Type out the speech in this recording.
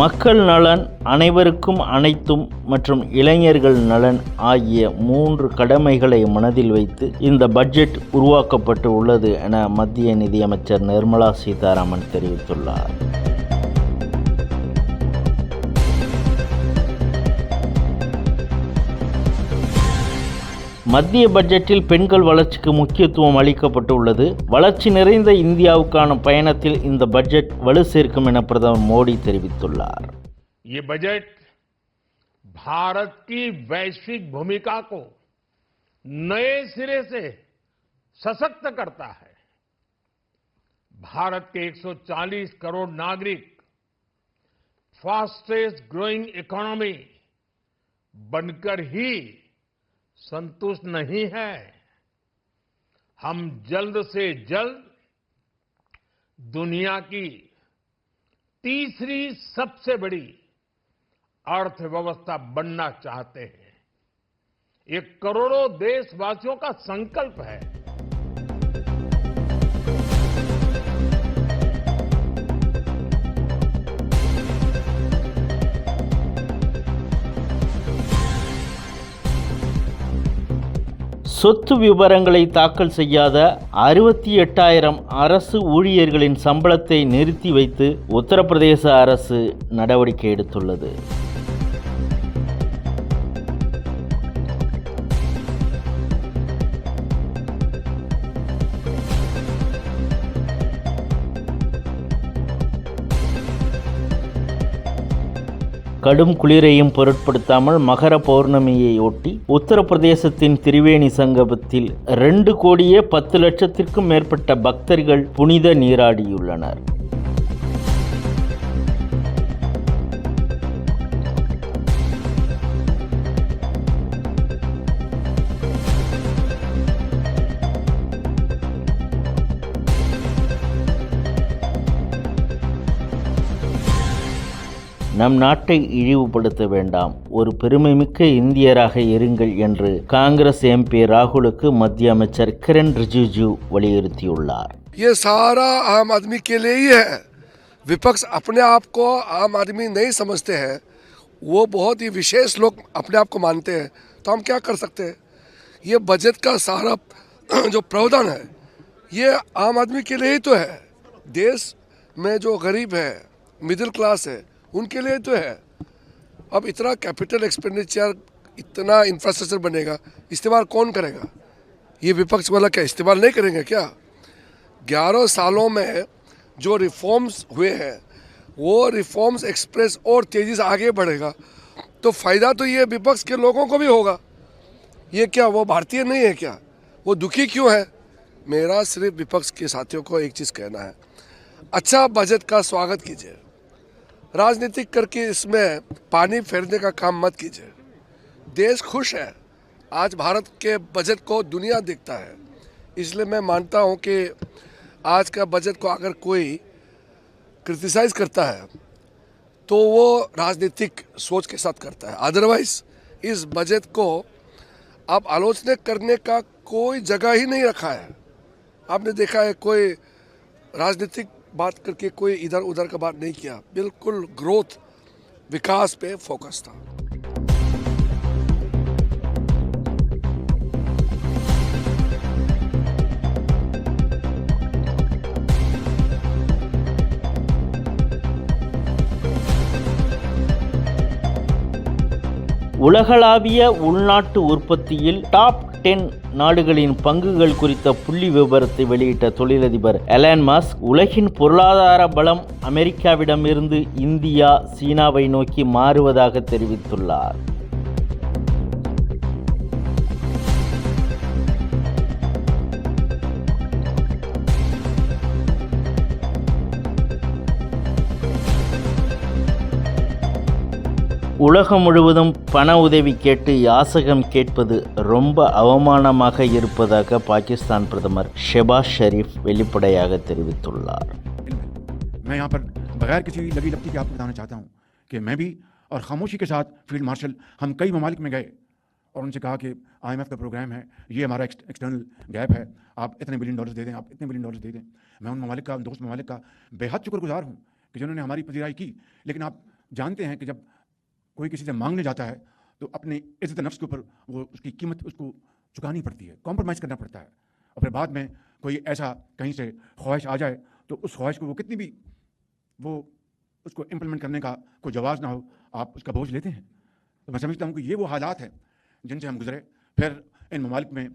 மக்கள் நலன் அனைவருக்கும் அனைத்தும் மற்றும் இளைஞர்கள் நலன் ஆகிய மூன்று கடமைகளை மனதில் வைத்து இந்த பட்ஜெட் உருவாக்கப்பட்டு உள்ளது என மத்திய நிதியமைச்சர் நிர்மலா சீதாராமன் தெரிவித்துள்ளார். மத்திய பட்ஜெட்டில் பெண்கள் வளர்ச்சிக்கு முக்கியத்துவம் அளிக்கப்பட்டு உள்ளது வளர்ச்சி நிறைந்த இந்தியாவுக்கான பயணத்தில் இந்த பட்ஜெட் வலு சேர்க்கும் என பிரதமர் மோடி தெரிவித்துள்ளார் ये बजट भारत की वैश्विक भूमिका को नए सिरे से सशक्त करता है भारत के 140 करोड़ नागरिक फास्टेस्ट ग्रोइंग इकोनॉमी बनकर ही संतुष्ट नहीं है। हम जल्द से जल्द दुनिया की तीसरी सबसे बड़ी अर्थव्यवस्था बनना चाहते हैं। ये करोड़ों देशवासियों का संकल्प है। சொத்து விவரங்களை தாக்கல் செய்யாத அறுபத்தி எட்டாயிரம் அரசு ஊழியர்களின் சம்பளத்தை நிறுத்தி வைத்து உத்தரப்பிரதேச அரசு நடவடிக்கை எடுத்துள்ளது. கடும் குளிரையும் பொருட்படுத்தாமல் மகர பௌர்ணமியை ஒட்டி உத்தரப்பிரதேசத்தின் திரிவேணி சங்கமத்தில் ரெண்டு கோடியே பத்து லட்சத்திற்கும் மேற்பட்ட பக்தர்கள் புனித நீராடியுள்ளனர். நம் நாட்டை இழிவுபடுத்த வேண்டாம் ஒரு பெருமைமிக்க இந்தியராக இருங்கள் என்று காங்கிரஸ் எம்பி ராகுலுக்கு மத்திய அமைச்சர் கிரண் ரிஜிஜு வலியுறுத்தியுள்ளார் ये सारा आम आदमी के लिए ही है विपक्ष अपने आप को आम आदमी नहीं समझते हैं वो बहुत ही विशेष लोग अपने आप को मानते हैं तो हम क्या कर सकते हैं ये बजट का सारा जो प्रावधान है ये आम आदमी के लिए ही तो है देश में जो गरीब है मिडिल क्लास है उनके लिए तो है। अब इतना कैपिटल एक्सपेंडिचर इतना इंफ्रास्ट्रक्चर बनेगा, इस्तेमाल कौन करेगा? ये विपक्ष वाला क्या इस्तेमाल नहीं करेंगे क्या? ग्यारह सालों में जो रिफॉर्म्स हुए हैं, वो रिफॉर्म्स एक्सप्रेस और तेज़ी से आगे बढ़ेगा। तो फ़ायदा तो ये विपक्ष के लोगों को भी होगा। ये क्या, वो भारतीय नहीं है क्या? वो दुखी क्यों है? मेरा सिर्फ़ विपक्ष के साथियों को एक चीज़ कहना है। अच्छा बजट का स्वागत कीजिए। राजनीतिक करके इसमें पानी फेरने का काम मत कीजिए। देश खुश है। आज भारत के बजट को दुनिया देखता है। इसलिए मैं मानता हूँ कि आज का बजट को अगर कोई क्रिटिसाइज करता है तो वो राजनीतिक सोच के साथ करता है। अदरवाइज़ इस बजट को आप आलोचना करने का कोई जगह ही नहीं रखा है। आपने देखा है कोई राजनीतिक बात करके कोई इधर उधर का बात नहीं किया। बिल्कुल ग्रोथ विकास पे फोकस था। உலகளாவிய உள்நாட்டு உற்பத்தியில் டாப் டென் நாடுகளின் பங்குகள் குறித்த புள்ளி விவரத்தை வெளியிட்ட தொழிலதிபர் எலான் மாஸ்க் உலகின் பொருளாதார பலம் அமெரிக்காவிடமிருந்து இந்தியா சீனாவை நோக்கி மாறுவதாக தெரிவித்துள்ளார். உலகம் முழுவதும் பண உதவி கேட்டு யாசகம் கேட்பது ரொம்ப அவமானமாக இருப்பதாக பாகிஸ்தான் பிரதமர் ஷெபாஸ் ஷெரீப் வெளிப்படையாக தெரிவித்துள்ளார் मैं यहाँ पर बगैर किसी लगी लपटी के आपको बताना चाहता हूँ कि मैं भी और खामोशी के साथ फील्ड मार्शल हम कई ममालिक में गए और उनसे कहा कि आईएमएफ का प्रोग्राम है ये हमारा एक्सटर्नल गैप है आप इतने बिलियन डॉलर्स दे दें आप इतने बिलियन डॉलर्स दे दें मैं उन ममालिक का उन दोस्त ममालिक का बेहद शुक्रगुजार हूँ कि जिन्होंने हमारी पजीराई की लेकिन आप जानते हैं कि जब कोई किसी से मांगने जाता है तो अपने इज़्ज़त नफ्स के ऊपर वो उसकी कीमत उसको चुकानी पड़ती है कॉम्प्रोमाइज़ करना पड़ता है। और फिर बाद में कोई ऐसा कहीं से ख्वाहिश आ जाए तो उस ख्वाहिश को वो कितनी भी वो उसको इम्प्लीमेंट करने का कोई जवाब ना हो, आप उसका बोझ लेते हैं। तो मैं समझता हूँ कि ये वो हालात हैं जिनसे हम गुजरे। फिर इन ममालिक में